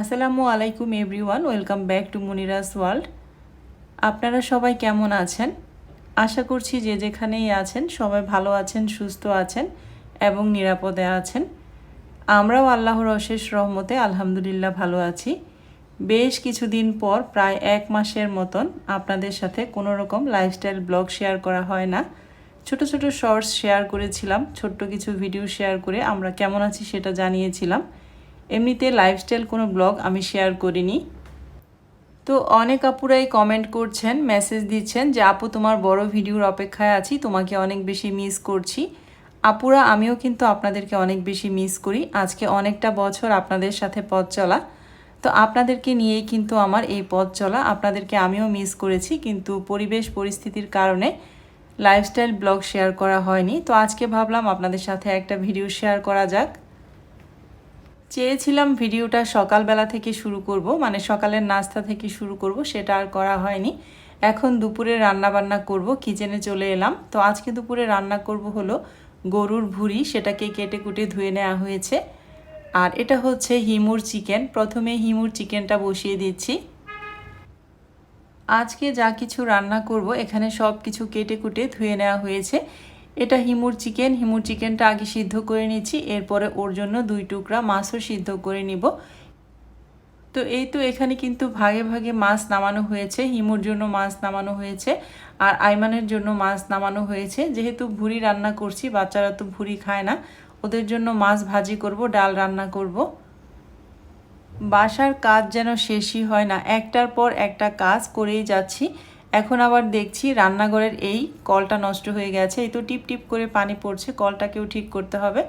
আসসালামু আলাইকুম everyone, welcome back to Munira's world. আপনারা সবাই কেমন আছেন? আশা করছি যে যেখানেই আছেন, সবাই ভালো আছেন, সুস্থ আছেন এবং নিরাপদে আছেন। আমরাও আল্লাহর অশেষ রহমতে আলহামদুলিল্লাহ ভালো আছি। বেশ কিছুদিন পর, প্রায় এক মাসের মতন আপনাদের সাথে কোনো রকম লাইফস্টাইল ব্লগ শেয়ার করা হয় না। ছোট ছোট শর্টস শেয়ার করেছিলাম, ছোট্ট কিছু ভিডিও শেয়ার করে আমরা কেমন আছি সেটা জানিয়েছিলাম। এমনিতে লাইফস্টাইল কোনো ব্লগ আমি শেয়ার করিনি। তো অনেক আপুরাই কমেন্ট করছেন মেসেজ দিচ্ছেন যে, আপু, তোমার বড় ভিডিওর অপেক্ষায় আছি, তোমাকে অনেক বেশি মিস করছি। আপুরা, আমিও কিন্তু আপনাদেরকে অনেক বেশি মিস করি। আজকে অনেকটা বছর আপনাদের সাথে পথ চলা। তো আপনাদেরকে নিয়েই কিন্তু আমার এই পথ চলা। আপনাদেরকে আমিও মিস করেছি, কিন্তু পরিবেশ, পরিস্থিতির কারণে লাইফস্টাইল ব্লগ শেয়ার করা হয়নি। তো আজকে ভাবলাম আপনাদের সাথে একটা ভিডিও শেয়ার করা যাক। চেয়েছিলাম ভিডিওটা সকালবেলা থেকে শুরু করব মানে সকালের নাস্তা থেকে শুরু করব, সেটা আর করা হয়নি। এখন দুপুরে রান্না বান্না করব, কিচেনে চলে এলাম। তো আজকে দুপুরে রান্না করব হলো গরুর ভুড়ি, সেটাকে কেটে কুটে ধুয়ে নেওয়া হয়েছে। আর এটা হচ্ছে হিমুর চিকেন। প্রথমে হিমুর চিকেনটা বসিয়ে দিচ্ছি। আজকে যা কিছু রান্না করব, এখানে সব কিছু কেটে কুটে ধুয়ে নেওয়া হয়েছে। এটা হিমুর চিকেন, হিমুর চিকেনটা আগে সিদ্ধ করে নিচ্ছি এরপরে ওর জন্য দুই টুকরা মাছও সিদ্ধ করে নিব। তো এই তো এখানে কিন্তু ভাগে ভাগে মাছ নামানো হয়েছে, হিমুর জন্য মাছ নামানো হয়েছে, আর আইমানের জন্য মাছ নামানো হয়েছে। যেহেতু ভুড়ি রান্না করছি, বাচ্চারা তো ভুড়ি খায় না, ওদের জন্য মাছ ভাজি করব, ডাল রান্না করব। বাসার কাজ যেন শেষই হয় না, একটার পর একটা কাজ করেই যাচ্ছি। এখন আবার দেখছি রান্নাঘরের এই কলটা নষ্ট হয়ে গেছে। এই তো টিপ টিপ করে পানি পড়ছে, কলটাকেও ঠিক করতে হবে।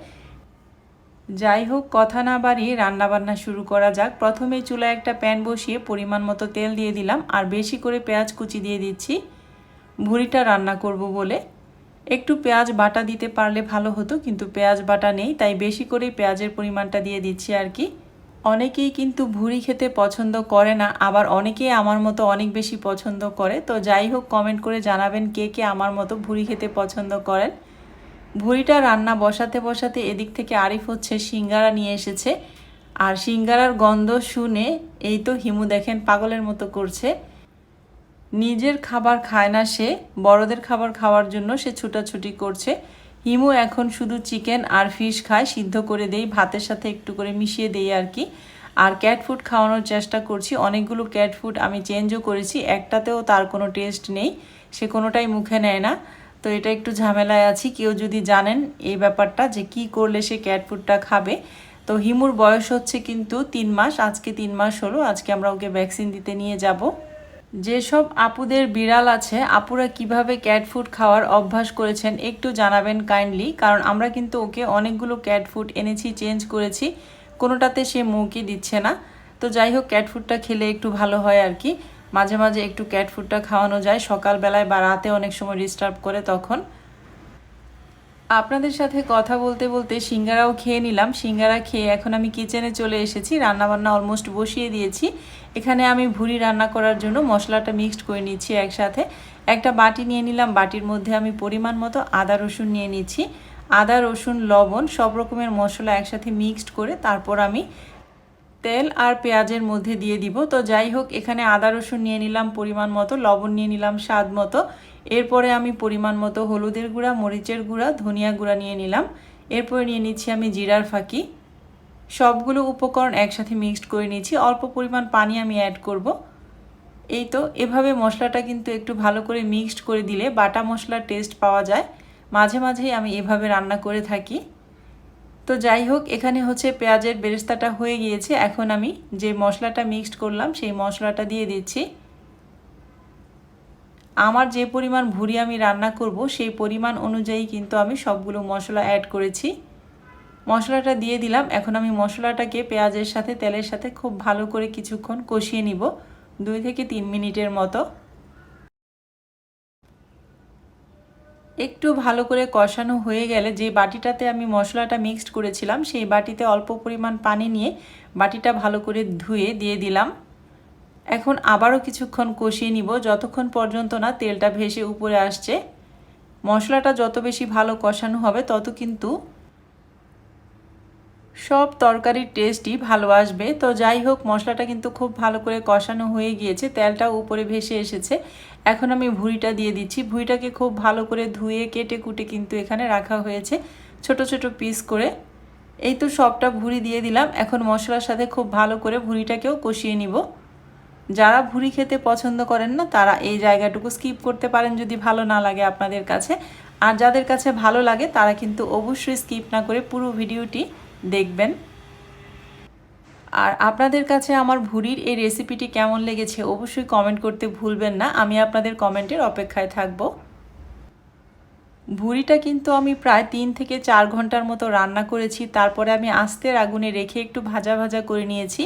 যাই হোক, কথা না বাড়িয়ে রান্নাবান্না শুরু করা যাক। প্রথমে চুলায় একটা প্যান বসিয়ে পরিমাণ মতো তেল দিয়ে দিলাম, আর বেশি করে পেঁয়াজ কুচি দিয়ে দিচ্ছি। ভুড়িটা রান্না করব বলে। একটু পেঁয়াজ বাটা দিতে পারলে ভালো হতো, কিন্তু পেঁয়াজ বাটা নেই, তাই বেশি করেই পেঁয়াজের পরিমাণটা দিয়ে দিচ্ছি আর কি। অনেকেই কিন্তু ভুড়ি খেতে পছন্দ করে না, আবার অনেকেই আমার মতো অনেক বেশি পছন্দ করে। তো যাই হোক কমেন্ট করে জানাবেন কে কে আমার মতো ভুড়ি খেতে পছন্দ করেন। ভুড়িটা রান্না বসাতে বসাতে এদিক থেকে আরিফ হচ্ছে সিঙ্গারা নিয়ে এসেছে। আর সিঙ্গারার গন্ধ শুনে এই তো হিমু দেখেন পাগলের মতো করছে। নিজের খাবার খায় না সে, বড়দের খাবার খাওয়ার জন্য সে ছুটাছুটি করছে। হিমু এখন শুধু চিকেন আর ফিশ খায়, সিদ্ধ করে দেই, ভাতের সাথে একটু করে মিশিয়ে দেই আর কি। আর ক্যাট ফুড খাওয়ানোর চেষ্টা করছি, অনেকগুলো ক্যাট ফুড আমি চেঞ্জও করেছি, একটাতেও তার কোনো টেস্ট নেই, সে কোনোটাই মুখে নেয় না। তো এটা একটু ঝামেলায় আছি, কেউ যদি জানেন এই ব্যাপারটা যে কি করলে সে ক্যাট ফুডটা খাবে। তো হিমুর বয়স হচ্ছে কিন্তু তিন মাস, আজকে তিন মাস হলো, আজকে আমরা ওকে ভ্যাকসিন দিতে নিয়ে যাব। যেসব আপুদের বিড়াল আছে, আপুরা কীভাবে ক্যাট ফুড খাওয়ার অভ্যাস করেছেন একটু জানাবেন কাইন্ডলি কারণ আমরা কিন্তু ওকে অনেকগুলো ক্যাট ফুড এনেছি চেঞ্জ করেছি, কোনোটাতে সে মুখই দিচ্ছে না। তো যাই হোক ক্যাট ফুডটা খেলে একটু ভালো হয় আর কি। মাঝে মাঝে একটু ক্যাট ফুডটা খাওয়ানো যায়। সকালবেলায় বা রাতে অনেক সময় ডিস্টার্ব করে তখন। আপনাদের সাথে কথা বলতে বলতে সিঙ্গারাও খেয়ে নিলাম। সিঙ্গারা খেয়ে এখন আমি কিচেনে চলে এসেছি। রান্নাবান্না অলমোস্ট বসিয়ে দিয়েছি। এখানে আমি ভুড়ি রান্না করার জন্য মশলাটা মিক্সড করে নিচ্ছি একসাথে। একটা বাটি নিয়ে নিলাম। বাটির মধ্যে আমি পরিমাণ মতো আদা, রসুন নিয়ে নিচ্ছি। আদা, রসুন, লবণ সব রকমের মশলা একসাথে মিক্সড করে তারপর আমি তেল আর পেঁয়াজের মধ্যে দিয়ে দিব। তো যাই হোক, এখানে আদা, রসুন নিয়ে নিলাম পরিমাণ মতো, লবণ নিয়ে নিলাম স্বাদ মতো। এরপরে আমি পরিমাণ মতো হলুদের গুঁড়া, মরিচের গুঁড়া, ধনিয়া গুঁড়া নিয়ে নিলাম। এরপরে নিয়ে নিচ্ছি আমি জিরার ফাঁকি। সবগুলো উপকরণ একসাথে মিক্সড করে নিয়েছি। অল্প পরিমাণ পানি আমি অ্যাড করব। এই তো, এভাবে মশলাটা কিন্তু একটু ভালো করে মিক্সড করে দিলে বাটা মশলার টেস্ট পাওয়া যায়। মাঝে মাঝেই আমি এভাবে রান্না করে থাকি। তো যাই হোক, এখানে হচ্ছে পেঁয়াজের বেরেস্তাটা হয়ে গিয়েছে। এখন আমি যে মশলাটা মিক্সড করলাম, সেই মশলাটা দিয়ে দিচ্ছি। আমার যে পরিমাণ ভুড়ি আমি রান্না করব, সেই পরিমাণ অনুযায়ী কিন্তু আমি সবগুলো মশলা অ্যাড করেছি। মশলাটা দিয়ে দিলাম। এখন আমি মশলাটাকে পেঁয়াজের সাথে, তেলের সাথে খুব ভালো করে কিছুক্ষণ কষিয়ে নিব, দুই থেকে তিন মিনিটের মতো। একটু ভালো করে কষানো হয়ে গেলে যে বাটিটাতে আমি মশলাটা মিক্সড করেছিলাম, সেই বাটিতে অল্প পরিমাণ পানি নিয়ে বাটিটা ভালো করে ধুয়ে দিয়ে দিলাম। এখন আবারও কিছুক্ষণ কষিয়ে নিব, যতক্ষণ পর্যন্ত না তেলটা ভেসে উপরে আসছে। মশলাটা যত বেশি ভালো কষানো হবে, তত কিন্তু সব তরকারির টেস্টই ভালো আসবে। তো যাই হোক, মশলাটা কিন্তু খুব ভালো করে কষানো হয়ে গিয়েছে, তেলটা উপরে ভেসে এসেছে। এখন আমি ভুঁড়িটা দিয়ে দিচ্ছি। ভুঁড়িটাকে খুব ভালো করে ধুয়ে কেটে কুটে কিন্তু এখানে রাখা হয়েছে, ছোট ছোট পিস করে। এই তো সবটা ভুঁড়ি দিয়ে দিলাম। এখন মশলার সাথে খুব ভালো করে ভুঁড়িটাকেও কষিয়ে নিব। যারা ভুঁড়ি খেতে পছন্দ করেন না, তারা এই জায়গাটুকু স্কিপ করতে পারেন যদি ভালো না লাগে আপনাদের কাছে। আর যাদের কাছে ভালো লাগে, তারা কিন্তু অবশ্যই স্কিপ না করে পুরো ভিডিওটি দেখবেন। আর আপনাদের কাছে আমার ভুড়ির এই রেসিপিটি কেমন লেগেছে, অবশ্যই কমেন্ট করতে ভুলবেন না। আমি আপনাদের কমেন্টের অপেক্ষায় থাকব। ভুড়িটা কিন্তু আমি প্রায় তিন থেকে চার ঘণ্টার মতো রান্না করেছি। তারপরে আমি আস্তের আগুনে রেখে একটু ভাজা ভাজা করে নিয়েছি।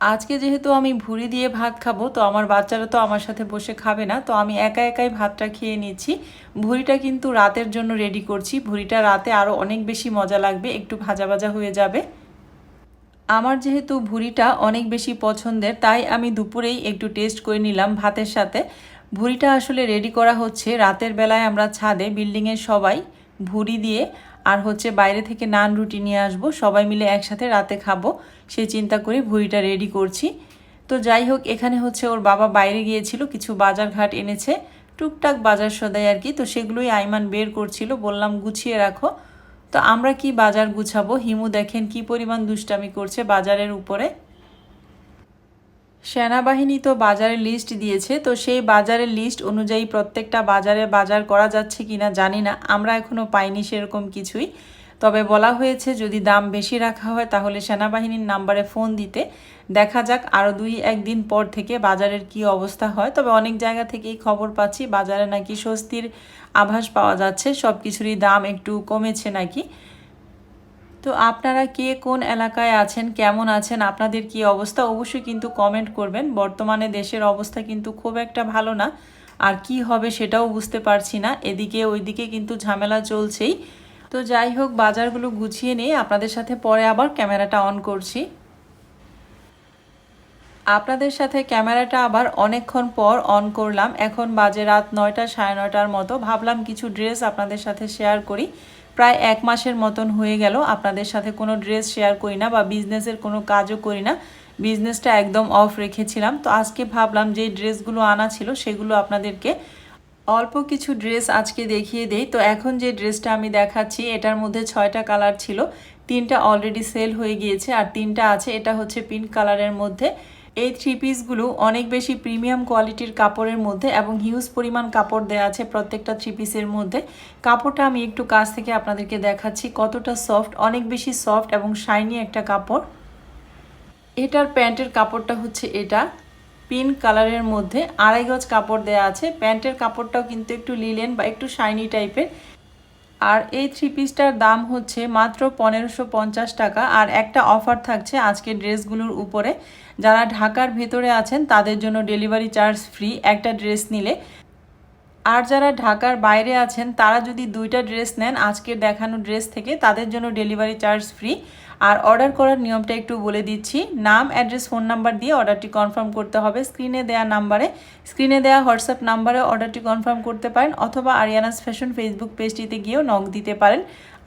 আজকে যেহেতু আমি ভুড়ি দিয়ে ভাত খাব, তো আমার বাচ্চারা তো আমার সাথে বসে খাবে না, তো আমি একা একাই ভাতটা খেয়ে নিচ্ছি। ভুড়িটা কিন্তু রাতের জন্য রেডি করছি। ভুড়িটা রাতে আরও অনেক বেশি মজা লাগবে, একটু ভাজা ভাজা হয়ে যাবে। আমার যেহেতু ভুড়িটা অনেক বেশি পছন্দের, তাই আমি দুপুরেই একটু টেস্ট করে নিলাম ভাতের সাথে। ভুড়িটা আসলে রেডি করা হচ্ছে। রাতের বেলায় আমরা ছাদে বিল্ডিংয়ের সবাই ভুড়ি দিয়ে আর হচ্ছে বাইরে থেকে নান রুটি নিয়ে আসব। সবাই মিলে একসাথে রাতে খাব। সেই চিন্তা করে ভুড়িটা রেডি করছি। তো যাই হোক, এখানে হচ্ছে ওর বাবা বাইরে গিয়েছিল, কিছু বাজার ঘাট এনেছে। টুকটাক বাজার সদাই আর কি। তো সেগুলোই আইমান বের করছিল। বললাম, গুছিয়ে রাখো। তো আমরা কি বাজার গুছাবো? হিমু দেখেন কি পরিমাণ দুষ্টামি করছে বাজারের উপরে। সেনাবাহিনী তো বাজারের লিস্ট দিয়েছে, তো সেই বাজারের লিস্ট অনুযায়ী প্রত্যেকটা বাজারে বাজার করা যাচ্ছে কিনা জানি না, আমরা এখনও পাইনি সেরকম কিছুই। তবে বলা হয়েছে যদি দাম বেশি রাখা হয় তাহলে সেনাবাহিনীর নাম্বারে ফোন দিতে। দেখা যাক আরও দুই একদিন পর থেকে বাজারের কি অবস্থা হয়। তবে অনেক জায়গা থেকেই খবর পাচ্ছি, বাজারে নাকি স্বস্তির আভাস পাওয়া যাচ্ছে সব কিছুরই দাম একটু কমেছে নাকি। তো আপনারা কে কোন এলাকায় আছেন, কেমন আছেন, আপনাদের কি অবস্থা, অবশ্যই কিন্তু কমেন্ট করবেন। বর্তমানে দেশের অবস্থা কিন্তু খুব একটা ভালো না, আর কি হবে সেটাও বুঝতে পারছি না। এদিকে ওইদিকে কিন্তু ঝামেলা চলছেই। তো যাই হোক, বাজারগুলো গুছিয়ে নিয়ে আপনাদের সাথে পরে আবার ক্যামেরাটা অন করছি। আপনাদের সাথে ক্যামেরাটা আবার অনেকক্ষণ পর অন করলাম। এখন বাজে রাত নয়টা, সাড়ে নয়টার মতো। ভাবলাম কিছু ড্রেস আপনাদের সাথে শেয়ার করি। প্রায় এক মাসের মতন হয়ে গেল। আপনাদের সাথে কোনো ড্রেস শেয়ার করি না বা বিজনেসের কোনো কাজও করি না। বিজনেসটা একদম অফ রেখেছিলাম। তো আজকে ভাবলাম যে ড্রেসগুলো আনা ছিল, সেগুলো আপনাদেরকে অল্প কিছু ড্রেস আজকে দেখিয়ে দেই। তো এখন যে ড্রেসটা আমি দেখাচ্ছি, এটার মধ্যে ছয়টা কালার ছিল। তিনটা অলরেডি সেল হয়ে গিয়েছে আর তিনটা আছে। এটা হচ্ছে পিঙ্ক কালারের মধ্যে। এই থ্রি পিসগুলো অনেক বেশি প্রিমিয়াম কোয়ালিটির কাপড়ের মধ্যে এবং হিউজ পরিমাণ কাপড় দেওয়া আছে প্রত্যেকটা থ্রি পিসের মধ্যে। কাপড়টা আমি একটু কাছ থেকে আপনাদেরকে দেখাচ্ছি কতটা সফট অনেক বেশি সফট এবং শাইনি একটা কাপড়। এটার প্যান্টের কাপড়টা হচ্ছে এটা। পিঙ্ক কালারের মধ্যে আড়াই গজ কাপড় দেওয়া আছে। প্যান্টের কাপড়টাও কিন্তু একটু লিলেন বা একটু শাইনি টাইপের আর এই থ্রি পিসটার দাম হচ্ছে মাত্র পনেরোশো টাকা। আর একটা অফার থাকছে আজকে ড্রেসগুলোর উপরে। যারা ঢাকার ভেতরে আছেন, তাদের জন্য ডেলিভারি চার্জ ফ্রি। একটা ড্রেস নিলে। আর যারা ঢাকার বাইরে আছেন, তারা যদি দুইটা ড্রেস নেন, আজকের দেখানো ড্রেস থেকে, তাদের জন্য ডেলিভারি চার্জ ফ্রি। আর অর্ডার করার নিয়মটা একটু বলে দিচ্ছি। নাম, অ্যাড্রেস, ফোন নাম্বার দিয়ে অর্ডারটি কনফার্ম করতে হবে। স্ক্রিনে দেওয়া নাম্বারে, স্ক্রিনে দেওয়া হোয়াটসঅ্যাপ নাম্বারে অর্ডারটি কনফার্ম করতে পারেন, অথবা আরিয়ানাস ফ্যাশন ফেসবুক পেজটিতে গিয়েও নক দিতে পারেন।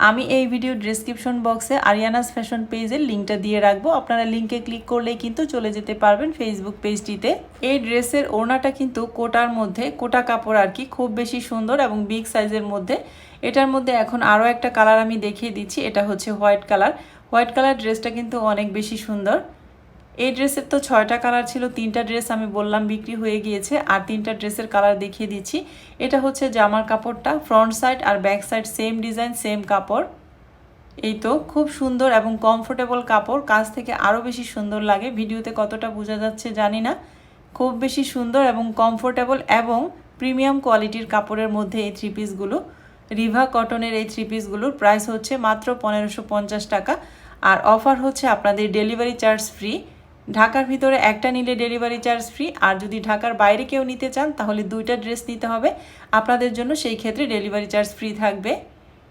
আমি এই ভিডিও ডিসক্রিপশন বক্সে আরিয়ানাস ফ্যাশন পেজের লিঙ্কটা দিয়ে রাখব। আপনারা লিঙ্কে ক্লিক করলেই কিন্তু চলে যেতে পারবেন ফেসবুক পেজটিতে এই ড্রেসের ওড়নাটা কিন্তু কোটার মধ্যে, কোটা কাপড় আর কি, খুব বেশি সুন্দর এবং বিগ সাইজের মধ্যে। এটার মধ্যে এখন আরও একটা কালার আমি দেখিয়ে দিচ্ছি, এটা হচ্ছে হোয়াইট কালার হোয়াইট কালার ড্রেসটা কিন্তু অনেক বেশি সুন্দর। এই ড্রেসের তো ছয়টা কালার ছিল, তিনটা ড্রেস আমি বললাম বিক্রি হয়ে গিয়েছে, আর তিনটা ড্রেসের কালার দেখিয়ে দিচ্ছি। এটা হচ্ছে জামার কাপড়টা ফ্রন্ট সাইড আর back side same design same কাপড়। এই তো খুব সুন্দর এবং কমফোর্টেবল কাপড় কাছ থেকে আরও বেশি সুন্দর লাগে। ভিডিওতে কতটা বোঝা যাচ্ছে জানি না। খুব বেশি সুন্দর এবং কমফোর্টেবল এবং প্রিমিয়াম কোয়ালিটির কাপড়ের মধ্যে এই থ্রি পিসগুলো রিভা কটনের এই থ্রি পিসগুলোর প্রাইস হচ্ছে মাত্র পনেরোশো টাকা। আর অফার হচ্ছে আপনাদের ডেলিভারি চার্জ ফ্রি ঢাকার ভিতরে একটা নিলে ডেলিভারি চার্জ ফ্রি, আর যদি ঢাকার বাইরে কেউ নিতে চান, তাহলে দুইটা ড্রেস নিতে হবে। আপনাদের জন্য সেই ক্ষেত্রে ডেলিভারি চার্জ ফ্রি থাকবে।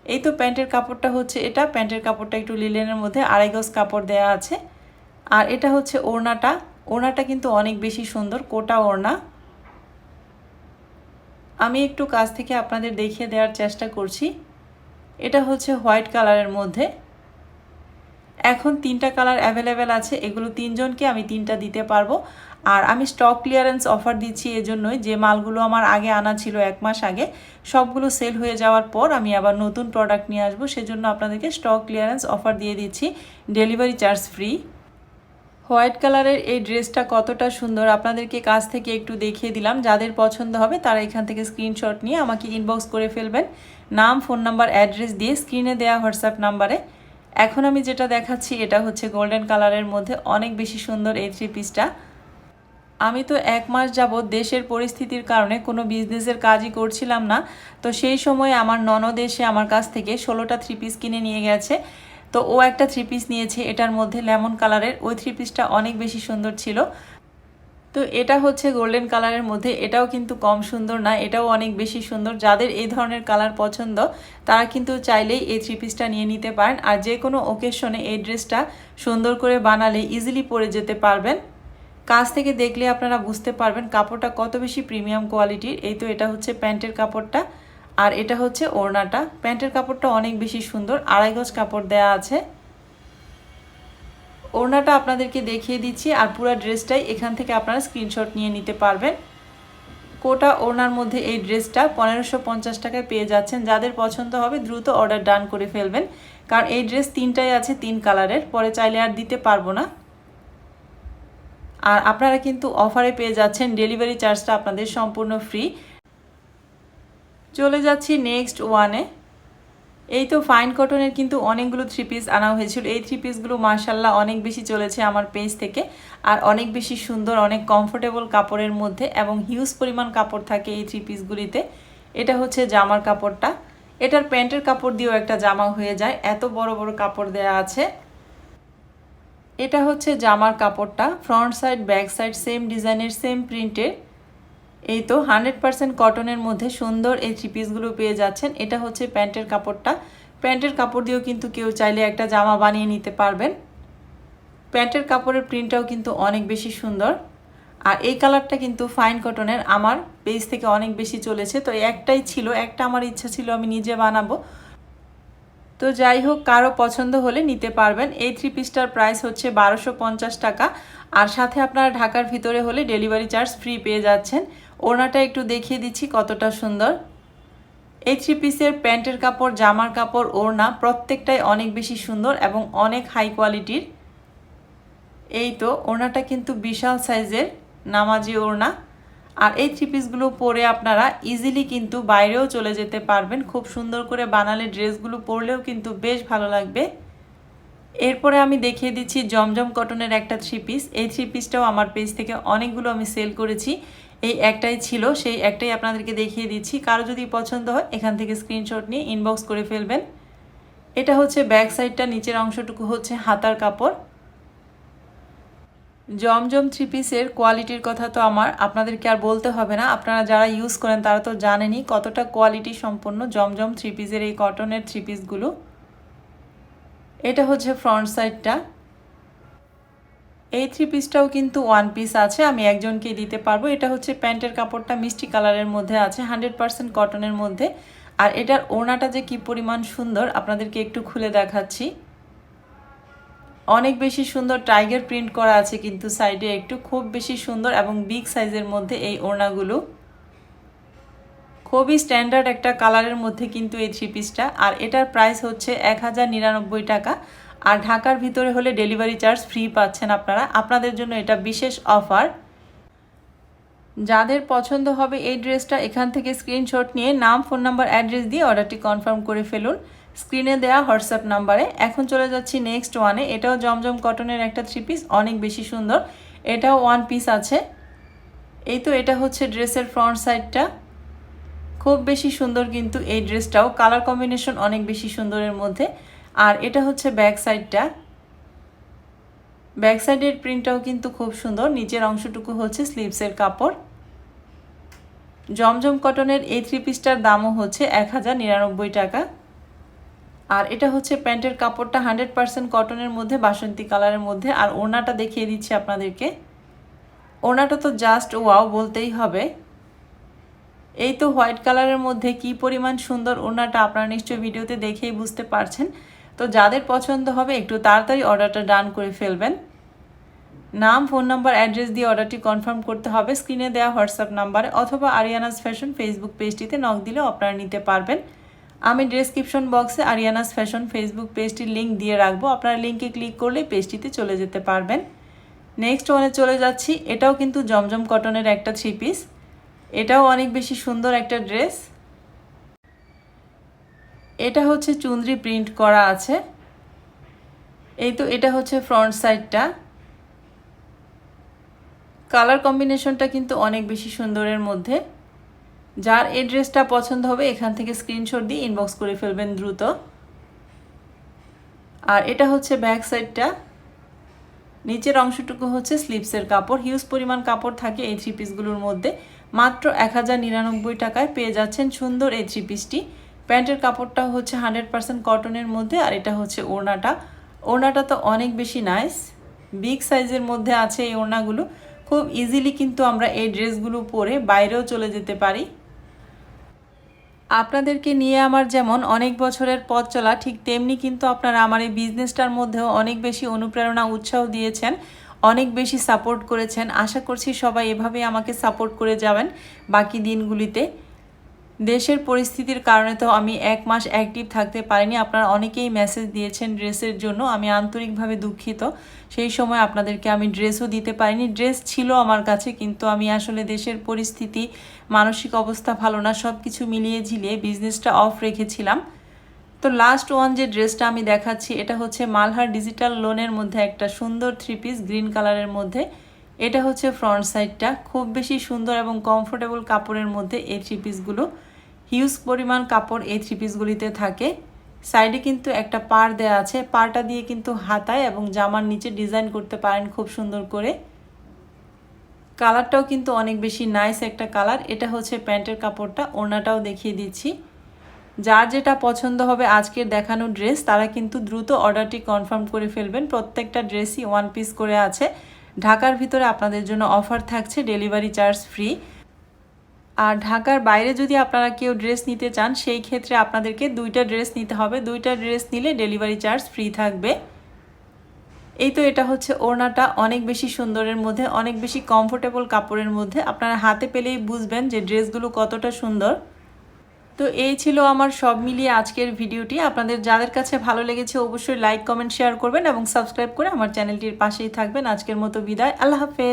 এই তো প্যান্টের কাপড়টা হচ্ছে এটা। প্যান্টের কাপড়টা একটু লিলেনের মধ্যে আড়াই গজ কাপড় দেয়া আছে। আর এটা হচ্ছে ওড়নাটা। ওড়নাটা কিন্তু অনেক বেশি সুন্দর, কোটা ওড়না। আমি একটু কাছ থেকে আপনাদের দেখিয়ে দেওয়ার চেষ্টা করছি। এটা হচ্ছে হোয়াইট কালারের মধ্যে। এখন তিনটা কালার অ্যাভেলেবেল আছে, এগুলো তিনজনকে আমি তিনটা দিতে পারব। আর আমি স্টক ক্লিয়ারেন্স অফার দিচ্ছি এজন্যই, যে মালগুলো আমার আগে আনা ছিল এক মাস আগে, সবগুলো সেল হয়ে যাওয়ার পর আমি আবার নতুন প্রোডাক্ট নিয়ে আসব। সেজন্য আপনাদেরকে স্টক ক্লিয়ারেন্স অফার দিয়ে দিচ্ছি ডেলিভারি চার্জ ফ্রি হোয়াইট কালারের এই ড্রেসটা কতটা সুন্দর, আপনাদেরকে কাছ থেকে একটু দেখিয়ে দিলাম। যাদের পছন্দ হবে, তারা এখান থেকে স্ক্রিনশট নিয়ে আমাকে ইনবক্স করে ফেলবেন। নাম ফোন নাম্বার অ্যাড্রেস দিয়ে স্ক্রিনে দেওয়া হোয়াটসঅ্যাপ নাম্বারে এখন আমি যেটা দেখাচ্ছি, এটা হচ্ছে গোল্ডেন কালারের মধ্যে অনেক বেশি সুন্দর এই থ্রি পিসটা আমি তো এক মাস যাবৎ দেশের পরিস্থিতির কারণে কোনো বিজনেসের কাজই করছিলাম না। তো সেই সময় আমার ননদ এসে আমার কাছ থেকে ষোলোটা থ্রি পিস কিনে নিয়ে গেছে। তো ও একটা থ্রি পিস নিয়েছে, এটার মধ্যে লেমন কালারের ওই থ্রি পিসটা অনেক বেশি সুন্দর ছিল। তো এটা হচ্ছে গোল্ডেন কালারের মধ্যে। এটাও কিন্তু কম সুন্দর না, এটাও অনেক বেশি সুন্দর। যাদের এই ধরনের কালার পছন্দ, তারা কিন্তু চাইলেই এই থ্রি পিসটা নিয়ে নিতে পারেন। আর যে কোনো ওকেশনে এই ড্রেসটা সুন্দর করে বানালে ইজিলি পরে যেতে পারবেন। কাছ থেকে দেখলে আপনারা বুঝতে পারবেন কাপড়টা কত বেশি প্রিমিয়াম কোয়ালিটির এই তো এটা হচ্ছে প্যান্টের কাপড়টা। আর এটা হচ্ছে ওড়নাটা। প্যান্টের কাপড়টা অনেক বেশি সুন্দর। আড়াই গজ কাপড় দেয়া আছে। ওড়নাটা আপনাদেরকে দেখিয়ে দিচ্ছি আর পুরো ড্রেসটাই এখান থেকে আপনারা স্ক্রিনশট নিয়ে নিতে পারবেন। কোটা ওড়নার মধ্যে এই ড্রেসটা পনেরোশো পঞ্চাশ টাকায় পেয়ে যাচ্ছেন। যাদের পছন্দ হবে দ্রুত অর্ডার ডান করে ফেলবেন। কারণ এই ড্রেস তিনটাই আছে, তিন কালারের। পরে চাইলে আর দিতে পারব না। আর আপনারা কিন্তু অফারে পেয়ে যাচ্ছেন। ডেলিভারি চার্জটা আপনাদের সম্পূর্ণ ফ্রি। চলে যাচ্ছি নেক্সট ওয়ানে। এই তো ফাইন কটনের কিন্তু অনেকগুলো থ্রি পিস আনা হয়েছিল। এই থ্রি পিসগুলো মার্শাল্লাহ অনেক বেশি চলেছে আমার পেজ থেকে। আর অনেক বেশি সুন্দর, অনেক কমফোর্টেবল কাপড়ের মধ্যে এবং হিউজ পরিমাণ কাপড় থাকে এই থ্রি পিসগুলিতে এটা হচ্ছে জামার কাপড়টা। এটার প্যান্টের কাপড় দিয়েও একটা জামা হয়ে যায়। এত বড় বড় কাপড় দেয়া আছে। এটা হচ্ছে জামার কাপড়টা। Front side back side same ডিজাইনের সেম প্রিন্টের এই তো হান্ড্রেড পারসেন্ট কটনের মধ্যে সুন্দর এই থ্রি পিসগুলো পেয়ে যাচ্ছেন। এটা হচ্ছে প্যান্টের কাপড়টা। প্যান্টের কাপড় দিয়েও কিন্তু কেউ চাইলে একটা জামা বানিয়ে নিতে পারবেন। প্যান্টের কাপড়ের প্রিন্টটাও কিন্তু অনেক বেশি সুন্দর। আর এই কালারটা কিন্তু ফাইন কটনের আমার পেজ থেকে অনেক বেশি চলেছে। তো একটাই ছিল, একটা আমার ইচ্ছা ছিল আমি নিজে বানাবো। তো যাই হোক, কারও পছন্দ হলে নিতে পারবেন। এই থ্রি পিসটার প্রাইস হচ্ছে বারোশো টাকা। আর সাথে আপনারা ঢাকার ভিতরে হলে ডেলিভারি চার্জ ফ্রি পেয়ে যাচ্ছেন। ওনাটা একটু দেখিয়ে দিচ্ছি কতটা সুন্দর। এই থ্রি পিসের প্যান্টের কাপড়, জামার কাপড়, ওড়না প্রত্যেকটাই অনেক বেশি সুন্দর এবং অনেক হাই কোয়ালিটির এই তো, ওড়নাটা কিন্তু বিশাল সাইজের নামাজি ওড়না। আর এই থ্রি পিসগুলো পরে আপনারা ইজিলি কিন্তু বাইরেও চলে যেতে পারবেন। খুব সুন্দর করে বানালে ড্রেসগুলো পরলেও কিন্তু বেশ ভালো লাগবে। এরপরে আমি দেখিয়ে দিচ্ছি জমজম কটনের একটা থ্রি পিস এই থ্রি পিসটাও আমার পেজ থেকে অনেকগুলো আমি সেল করেছি। এই একটাই ছিল, সেই একটাই আপনাদেরকে দেখিয়ে দিচ্ছি। কারও যদি পছন্দ হয়, এখান থেকে স্ক্রিনশট নিয়ে ইনবক্স করে ফেলবেন। এটা হচ্ছে ব্যাক সাইডটা নিচের অংশটুকু হচ্ছে হাতার কাপড়। জমজম থ্রি পিসের কোয়ালিটির কথা তো আমার, আপনাদেরকে আর বলতে হবে না। আপনারা যারা ইউজ করেন, তারা তো জানেনই কতটা কোয়ালিটি সম্পন্ন জমজম থ্রি পিসের এই কটনের থ্রি পিসগুলো এটা হচ্ছে ফ্রন্ট সাইডটা এই থ্রি পিসটাও কিন্তু ওয়ান পিস আছে, আমি একজনকে দিতে পারব। এটা হচ্ছে প্যান্টের কাপড়টা মিষ্টি কালারের মধ্যে আছে হান্ড্রেড পারসেন্ট কটনের মধ্যে। আর এটার ওড়নাটা যে কি পরিমাণ সুন্দর, আপনাদেরকে একটু খুলে দেখাচ্ছি। অনেক বেশি সুন্দর টাইগার প্রিন্ট করা আছে কিন্তু সাইডে একটু খুব বেশি সুন্দর এবং বিগ সাইজের মধ্যে এই ওড়নাগুলো। খুবই স্ট্যান্ডার্ড একটা কালারের মধ্যে কিন্তু এই থ্রি পিসটা আর এটার প্রাইস হচ্ছে এক হাজার নিরানব্বই টাকা। আর ঢাকার ভিতরে হলে ডেলিভারি চার্জ ফ্রি পাচ্ছেন আপনারা। আপনাদের জন্য এটা বিশেষ অফার যাদের পছন্দ হবে এই ড্রেসটা, এখান থেকে স্ক্রিনশট নিয়ে নাম ফোন নাম্বার অ্যাড্রেস দিয়ে অর্ডারটি কনফার্ম করে ফেলুন। স্ক্রিনে দেওয়া হোয়াটসঅ্যাপ নাম্বারে এখন চলে যাচ্ছি নেক্সট ওয়ানে এটাও জমজম কটনের একটা থ্রি পিস অনেক বেশি সুন্দর। এটাও ওয়ান পিস আছে। এই তো এটা হচ্ছে ড্রেসের ফ্রন্ট সাইডটা খুব বেশি সুন্দর কিন্তু এই ড্রেসটাও। কালার কম্বিনেশন অনেক বেশি সুন্দরের মধ্যে। আর এটা হচ্ছে ব্যাক সাইডটা। ব্যাক সাইডের প্রিন্টটাও কিন্তু খুব সুন্দর। নিচের অংশটুকু হচ্ছে স্লিভসের কাপড়। জমজম কটনের এই থ্রি পিসটার দামও হচ্ছে এক হাজার নিরানব্বই টাকা। আর এটা হচ্ছে প্যান্টের কাপড়টা হান্ড্রেড পারসেন্ট কটনের মধ্যে, বাসন্তী কালারের মধ্যে। আর ওড়নাটা দেখিয়ে দিচ্ছি আপনাদেরকে। ওড়নাটা তো জাস্ট ওয়াও বলতেই হবে। এই তো হোয়াইট কালারের মধ্যে কি পরিমাণ সুন্দর ওড়নাটা আপনারা নিশ্চয়ই ভিডিওতে দেখেই বুঝতে পারছেন। তো যাদের পছন্দ হবে, একটু তাড়াতাড়ি অর্ডারটা ডান করে ফেলবেন। নাম, ফোন নাম্বার, অ্যাড্রেস দিয়ে অর্ডারটি কনফার্ম করতে হবে। স্ক্রিনে দেওয়া হোয়াটসঅ্যাপ নাম্বারে অথবা আরিয়ানাস ফ্যাশন ফেসবুক পেজটিতে নক দিলেও আপনারা নিতে পারবেন। আমি ডেসক্রিপশন বক্সে আরিয়ানাস ফ্যাশন ফেসবুক পেজটির লিঙ্ক দিয়ে রাখব। আপনারা লিঙ্কে ক্লিক করলে পেজটিতে চলে যেতে পারবেন। নেক্সট ওয়ানে চলে যাচ্ছি। এটাও কিন্তু জমজম কটনের একটা থ্রি পিস। এটাও অনেক বেশি সুন্দর একটা ড্রেস। এটা হচ্ছে চুন্দ্রি প্রিন্ট করা আছে। এই তো এটা হচ্ছে ফ্রন্ট সাইডটা কালার কম্বিনেশনটা কিন্তু অনেক বেশি সুন্দরের মধ্যে। যার এই ড্রেসটা পছন্দ হবে, এখান থেকে স্ক্রিনশট দিয়ে ইনবক্স করে ফেলবেন দ্রুত। আর এটা হচ্ছে ব্যাক সাইডটা নিচের অংশটুকু হচ্ছে স্লিপসের কাপড়। হিউজ পরিমাণ কাপড় থাকে এই থ্রি পিসগুলোর মধ্যে। মাত্র এক হাজার নিরানব্বই টাকায় পেয়ে যাচ্ছেন সুন্দর এই থ্রি পিসটি প্যান্টের কাপড়টা হচ্ছে হান্ড্রেড পারসেন্ট কটনের মধ্যে আর এটা হচ্ছে ওড়নাটা। ওড়নাটা তো অনেক বেশি নাইস বিগ সাইজের মধ্যে আছে এই ওড়নাগুলো। খুব ইজিলি কিন্তু আমরা এই ড্রেসগুলো পরে বাইরেও চলে যেতে পারি। আপনাদেরকে নিয়ে আমার যেমন অনেক বছরের পথ চলা, ঠিক তেমনি কিন্তু আপনারা আমার এই বিজনেসটার মধ্যেও অনেক বেশি অনুপ্রেরণা, উৎসাহ দিয়েছেন, অনেক বেশি সাপোর্ট করেছেন। আশা করছি সবাই এভাবেই আমাকে সাপোর্ট করে যাবেন বাকি দিনগুলিতে। দেশের পরিস্থিতির কারণে তো আমি এক মাস অ্যাক্টিভ থাকতে পারিনি। আপনারা অনেকেই মেসেজ দিয়েছেন ড্রেসের জন্য। আমি আন্তরিকভাবে দুঃখিত। সেই সময় আপনাদেরকে আমি ড্রেসও দিতে পারিনি। ড্রেস ছিল আমার কাছে, কিন্তু আমি আসলে দেশের পরিস্থিতি, মানসিক অবস্থা ভালো না সব কিছু মিলিয়ে ঝিলিয়ে বিজনেসটা অফ রেখেছিলাম। তো লাস্ট ওয়ান যে ড্রেসটা আমি দেখাচ্ছি, এটা হচ্ছে মালহার ডিজিটাল লোনের মধ্যে একটা সুন্দর থ্রি পিস গ্রিন কালারের মধ্যে। এটা হচ্ছে ফ্রন্ট সাইডটা খুব বেশি সুন্দর এবং কমফোর্টেবল কাপড়ের মধ্যে এই থ্রি পিসগুলো হিউজ পরিমাণ কাপড় এই থ্রি পিসগুলিতে থাকে। সাইডে কিন্তু একটা পার দেওয়া আছে। পারটা দিয়ে কিন্তু হাতায় এবং জামার নিচে ডিজাইন করতে পারেন খুব সুন্দর করে। কালারটাও কিন্তু অনেক বেশি নাইস একটা কালার এটা হচ্ছে প্যান্টের কাপড়টা। ওড়নাটাও দেখিয়ে দিচ্ছি। যার যেটা পছন্দ হবে আজকের দেখানো ড্রেস তারা কিন্তু দ্রুত অর্ডারটি কনফার্ম করে ফেলবেন। প্রত্যেকটা ড্রেসই ওয়ান পিস করে আছে। ঢাকার ভিতরে আপনাদের জন্য অফার থাকছে ডেলিভারি চার্জ ফ্রি আর ঢাকার বাইরে যদি আপনারা কেউ ড্রেস নিতে চান, সেই ক্ষেত্রে আপনাদেরকে দুইটা ড্রেস নিতে হবে। দুইটা ড্রেস নিলে ডেলিভারি চার্জ ফ্রি থাকবে। এই তো এটা হচ্ছে ওড়নাটা অনেক বেশি সুন্দরের মধ্যে, অনেক বেশি কমফোর্টেবল কাপড়ের মধ্যে। আপনারা হাতে পেলেই বুঝবেন যে ড্রেসগুলো কতটা সুন্দর। তো এই ছিল আমার সব মিলিয়ে আজকের ভিডিওটি। আপনাদের যাদের কাছে ভালো লেগেছে অবশ্যই লাইক কমেন্ট শেয়ার করবেন এবং সাবস্ক্রাইব করে আমার চ্যানেলটির পাশেই থাকবেন। আজকের মতো বিদায়। আল্লাহ হাফেজ।